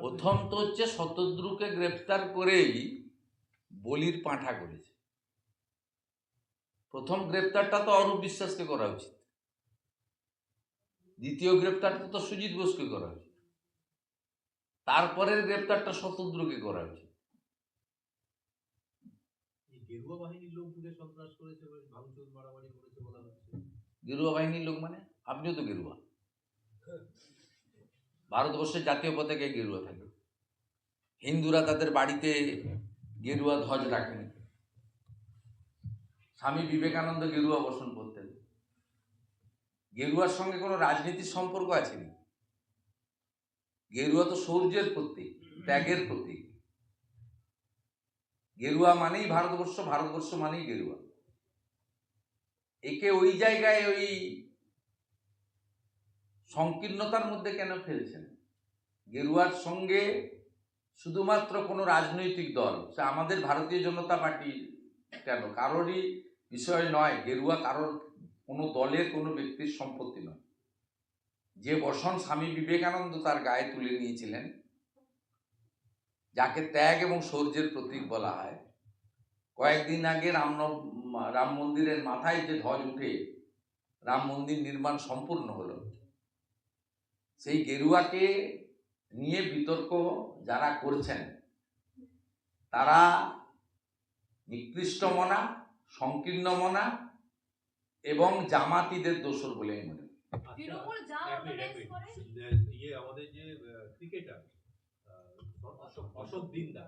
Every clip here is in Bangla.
প্রথম তো হচ্ছে শতদ্রুকে গ্রেপ্তার করেই বলির পাঁঠা করেছে প্রথম গ্রেপ্তারটা তো অরূপ বিশ্বাসকে করা উচিত। দ্বিতীয় গ্রেপ্তারটা তো সুজিত বোসকে করা উচিত। তারপরের গ্রেপ্তারটা শতদ্রুকে করা উচিত। এই গেরুয়া বাহিনীর সন্ত্রাস করেছে বলে ভাঙচুর মারামারি করেছে বলা হচ্ছে। গেরুয়া বাহিনীর লোক মানে? আপনিও তো গেরুয়া। ভারতবর্ষের জাতীয় পতাকায় গেরুয়া থাকে। হিন্দুরা তাদের বাড়িতে গেরুয়া ধ্বজ রাখেন। স্বামী বিবেকানন্দ গেরুয়া বসন করতেন। গেরুয়ার সঙ্গে কোনো রাজনীতির সম্পর্ক আছে নি গেরুয়া তো সৌর্যের প্রতীক, ত্যাগের প্রতীক। গেরুয়া মানেই ভারতবর্ষ ভারতবর্ষ মানেই গেরুয়া। একে ওই জায়গায় ওই সংকীর্ণতার মধ্যে কেন ফেলছেন? গেরুয়ার সঙ্গে শুধুমাত্র কোনো রাজনৈতিক দল, সে আমাদের ভারতীয় জনতা পার্টি কেন? কারোরই বিষয় নয়, গেরুয়া কারোর কোনো দলের কোনো ব্যক্তির সম্পত্তি নয়। যে বসন স্বামী বিবেকানন্দ তার গায়ে তুলে নিয়েছিলেন, যাকে ত্যাগ এবং শৌর্যের প্রতীক বলা হয়, কয়েকদিন আগে রাম রাম মন্দিরের মাথায় যে ধ্বজ উঠে, রাম মন্দির নির্মাণ সম্পূর্ণ হলো। সেই গেরুয়াকে নিয়ে বিতর্ক যারা করছেন তারা নিকৃষ্ট মনা সংকীর্ণ মনা এবং জামাতিদের দোষর বলে আমি মনে ইয়ে আমাদের যে ক্রিকেটার অশোক দিন্দা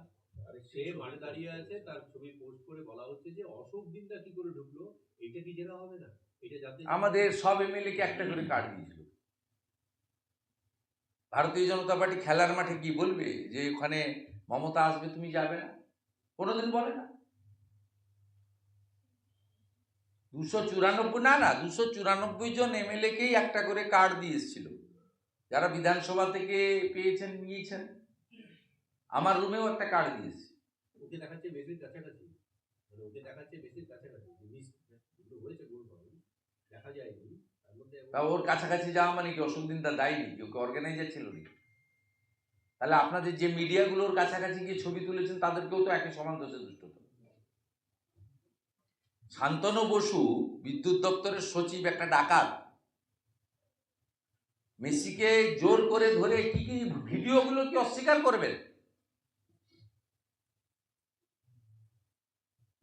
সে মানে দাঁড়িয়ে আছে তার ছবি পোস্ট করে বলা হচ্ছে যে অশোক দিন্দা কি করে ঢুকলো এটা কি জেরা হবে না? এটা জানতে আমাদের সব এমএলএ কে একটা করে কার্ড দিয়েছিল। ভারতীয় জনতা পার্টি খেলার মাঠে কি বলবে যে ওখানে মমতা আসবে, তুমি যাবে না? কোনোদিন বলে না। দুশো চুরানব্বই, না না, দুশো চুরানব্বই জন এমএলএ কেই একটা করে কার্ড দিয়ে এসেছিল। যারা বিধানসভা থেকে পেয়েছেন, নিয়েছেন, আমার রুমেও একটা কার্ড দিয়েছে দেখাচ্ছে মানে দেখাচ্ছে দেখা মধ্যে তা ওর কাছাকাছি যাওয়া মানে কি? অসুখ দিন তা দায়নি কি ওকে অর্গানাইজার ছিল নি তাহলে আপনাদের যে মিডিয়াগুলোর কাছাকাছি গিয়ে ছবি তুলেছেন, তাদেরকেও তো একই সমান দোষে দুষ্ট শান্তনু বসু, বিদ্যুৎ দপ্তরের সচিব, একটা ডাকাত। মেসিকে জোর করে ধরে কি কি ভিডিওগুলো কি অস্বীকার করবেন?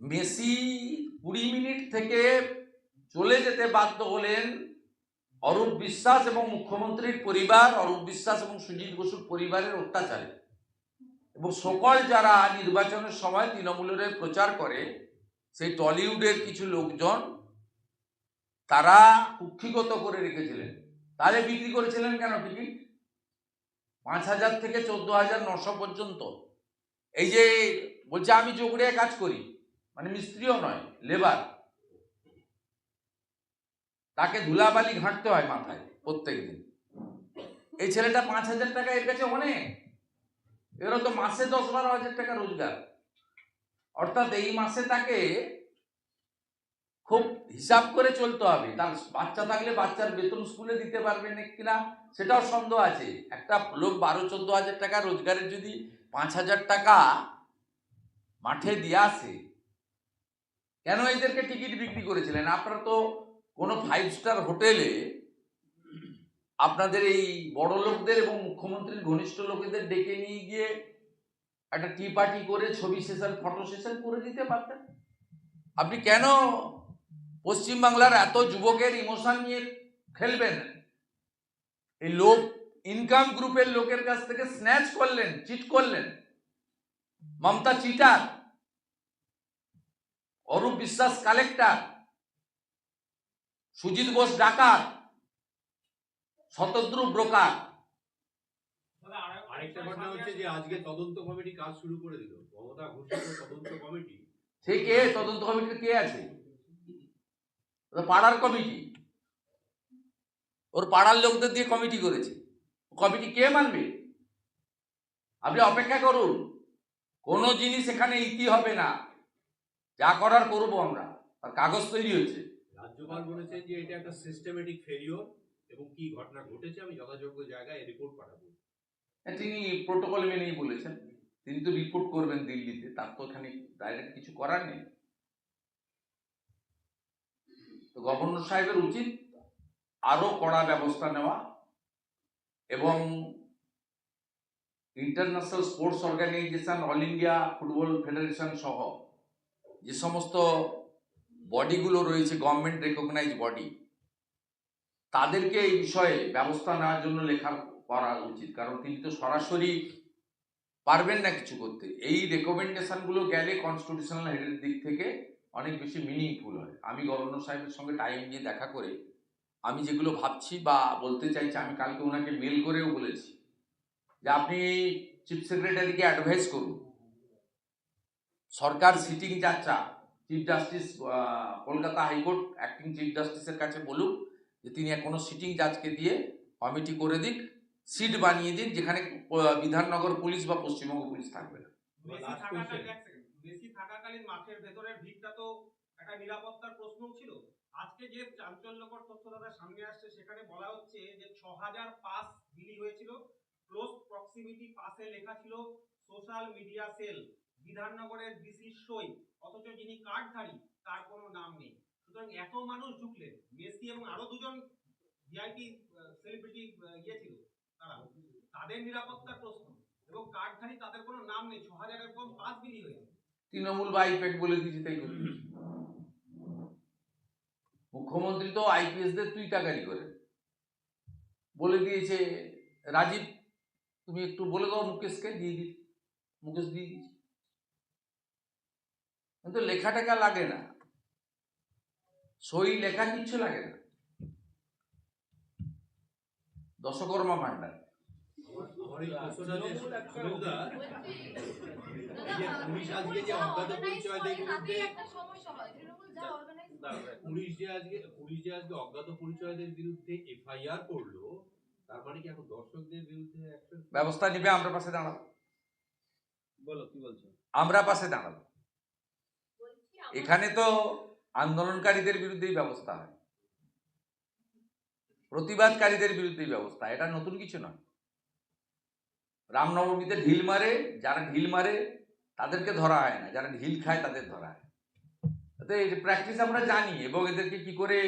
মেসি কুড়ি মিনিট থেকে চলে যেতে বাধ্য হলেন অরূপ বিশ্বাস এবং মুখ্যমন্ত্রীর পরিবার, অরূপ বিশ্বাস এবং সুজিত বসুর পরিবারের অত্যাচারে। এবং সকল যারা নির্বাচনের সময় তৃণমূলের প্রচার করে, সেই টলিউডের কিছু লোকজন, তারা কুক্ষিগত করে রেখেছিলেন। তাহলে বিক্রি করেছিলেন কেন টিকিট? পাঁচ হাজার থেকে চোদ্দ হাজার নশো পর্যন্ত। এই যে বলছে, আমি চোখড়িয়ায় কাজ করি। মানে মিস্ত্রিও নয়, লেবার। তাকে ধুলাবালি ঘাঁটতে হয় মাথায় প্রত্যেক দিন এই ছেলেটা পাঁচ হাজার টাকা এর কাছে অনেক। এরও তো মাসে দশ বারো হাজার টাকা রোজগার। অর্থাৎ এই মাসে তাকে খুব হিসাব করে চলতে হবে। তার বাচ্চা থাকলে বাচ্চার বেতন স্কুলে দিতে পারবে না কিনা সেটাও সন্দেহ আছে। একটা লোক বারো চোদ্দ হাজার টাকা রোজগারের যদি পাঁচ হাজার টাকা মাঠে দিয়ে আসে, কেন এদেরকে টিকিট বিক্রি করেছিলেন? আপনারা তো কোনো ফাইভ স্টার হোটেলে আপনাদের এই বড় লোকদের এবং মুখ্যমন্ত্রীর ঘনিষ্ঠ লোকেদের ডেকে নিয়ে গিয়ে একটা টি পার্টি করে ছবি সেশন ফটো সেশন করে দিতে পারতেন? আপনি কেন পশ্চিমবাংলার এত যুবকের ইমোশন নিয়ে খেলবেন? এই লোক ইনকাম গ্রুপের লোকের কাছ থেকে স্ন্যাচ করলেন চিট করলেন। মমতা চিটার অরূপ বিশ্বাস কালেক্টর সুজিত বোস ডাকাত শতদ্রু ব্রোকার। আরেকটা ঘটনা হচ্ছে যে আজকে তদন্ত কমিটি কাজ শুরু করে দিল। মমতা ঘোষিত তদন্ত কমিটি। সে কে? তদন্ত কমিটিতে কে আছে? পাড়ার কমিটি। ওর পাড়ার লোকদের দিয়ে কমিটি করেছে। কমিটি কে মানবে? আপনি অপেক্ষা করুন। কোনো জিনিস এখানে ইতি হবে না। যা করার করব আমরা। আর কাগজ তৈরি হচ্ছে রাজ্যপাল বলেছেন যে এটা একটা সিস্টেমেটিক ফেলিওর এবং কি ঘটনা ঘটেছে আমি যথাযোগ্য জায়গায় রিপোর্ট পাঠাবো। হ্যাঁ, তিনি প্রোটোকল মেনেই বলেছেন। তিনি তো রিপোর্ট করবেন দিল্লিতে তার তো এখানে ডাইরেক্ট কিছু করার নেই। তো গভর্নর সাহেবের উচিত আরও কড়া ব্যবস্থা নেওয়া এবং international sports organisation all India football federation সহ যে সমস্ত বডিগুলো রয়েছে গভর্নমেন্ট রেকগনাইজ বডি তাদেরকে এই বিষয়ে ব্যবস্থা নেওয়ার জন্য লেখা করা উচিত। কারণ তিনি তো সরাসরি পারবেন না কিছু করতে। এই রেকমেন্ডেশনগুলো গেলে কনস্টিটিউশনাল হেডের দিক থেকে অনেক বেশি মিনিংফুল হয়। আমি গভর্নর সাহেবের সঙ্গে টাইম নিয়ে দেখা করে, আমি যেগুলো ভাবছি বা বলতে চাইছি, আমি কালকে ওনাকে মেল করেও বলেছি যে আপনি চিফ সেক্রেটারিকে অ্যাডভাইস করুন। সরকার sitting যাচ্ছা chief justice Kolkata high court acting chief জাস্টিসের কাছে বলুক যে তিনি কোনো সিটিং জাজকে দিয়ে কমিটি করে দিক সিট বানিয়ে দিন যেখানে বিধাননগর পুলিশ বা পশ্চিমবঙ্গ পুলিশ থাকবে না। মেসি থাকাকালীন মাঠের ভেতরের ভিড়টা তো একটা নিরাপত্তার প্রশ্নও ছিল। আজকে যে চাঞ্চল্যকর তথ্য দাদা সামনে আসছে সেখানে বলা হচ্ছে যে ছ হাজার পাস বিলি হয়েছিল। ক্লোজ প্রক্সিমিটি পাসে লেখা ছিল সোশ্যাল মিডিয়া সেল বিধাননগরের ডিসি সই, অথচ যিনি কার্ডধারী তার কোনো নাম নেই। সুতরাং এত মানুষ ঢুকলেন মেসি এবং আরও দুজন ভিআইপি সেলিব্রিটি ইয়ে ছিল তারা, তাদের নিরাপত্তার প্রশ্ন এবং কার্ডধারী তাদের কোনো নাম নেই। ছ হাজারের কম পাঁচ বিলি হয়েছে তৃণমূল বা আইপ্যাক বলে দিয়েছে, তাই মুখ্যমন্ত্রী তো আইপিএস দের তুই টাকারি করে। বলে দিয়েছে, রাজীব, তুমি একটু বলে দাও মুকেশকে, দিয়ে দি মুকেশ দিয়ে দিয়েছে। কিন্তু লেখা টেখা লাগে না। সই লেখা কিচ্ছু লাগে না। দশকর্মা ভান্ডার। পুলিশ আজকে যে অজ্ঞাত পরিচয়দের পুলিশ যে আজকে পুলিশ যে আজকে অজ্ঞাত পরিচয়দের বিরুদ্ধে এফআইআর করল তার মানে কি এখন দর্শকদের বিরুদ্ধে ব্যবস্থা নিবে আমরা পাশে দাঁড়াবো। বলো কি বলছো আমরা পাশে দাঁড়াবো। এখানে তো আন্দোলনকারীদের বিরুদ্ধেই ব্যবস্থা হয়। প্রতিবাদকারীদের বিরুদ্ধেই ব্যবস্থা, এটা নতুন কিছু নয়। রামনবমীতে ঢিল মারে, যারা ঢিল মারে, তাদেরকে ধরা হয় না। যারা ঢিল খায়, তাদের ধরা হয়। তো এই প্র্যাকটিস আমরা জানি এবং এদেরকে কি করে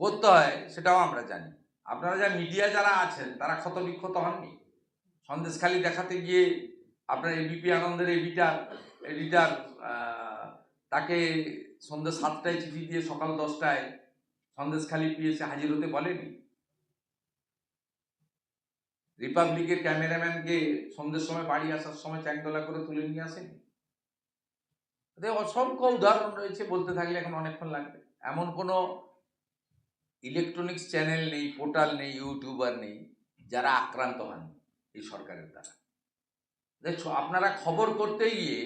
করতে হয়, সেটাও আমরা জানি। আপনারা যা মিডিয়া যারা আছেন, তারা ক্ষত বিক্ষত হননি? সন্দেশখালি দেখাতে গিয়ে আপনার এবিপি আনন্দের এডিটার এডিটার তাকে সন্ধ্যা সাতটায় চিঠি দিয়ে সকাল দশটায় সন্দেশখালি পিএসে হাজির হতে বলেনি? রিপাবলিকের ক্যামেরাম্যানকে সন্ধ্যের সময় বাড়ি আসার সময় চ্যাংদোলা করে তুলে নিয়ে আসেনি? অসংখ্য উদাহরণ রয়েছে, বলতে থাকলে এখন অনেকক্ষণ লাগবে। এমন কোনো ইলেকট্রনিক্স চ্যানেল নেই পোর্টাল নেই ইউটিউবার নেই, যারা আক্রান্ত হন এই সরকারের দ্বারা। আপনারা খবর করতে গিয়ে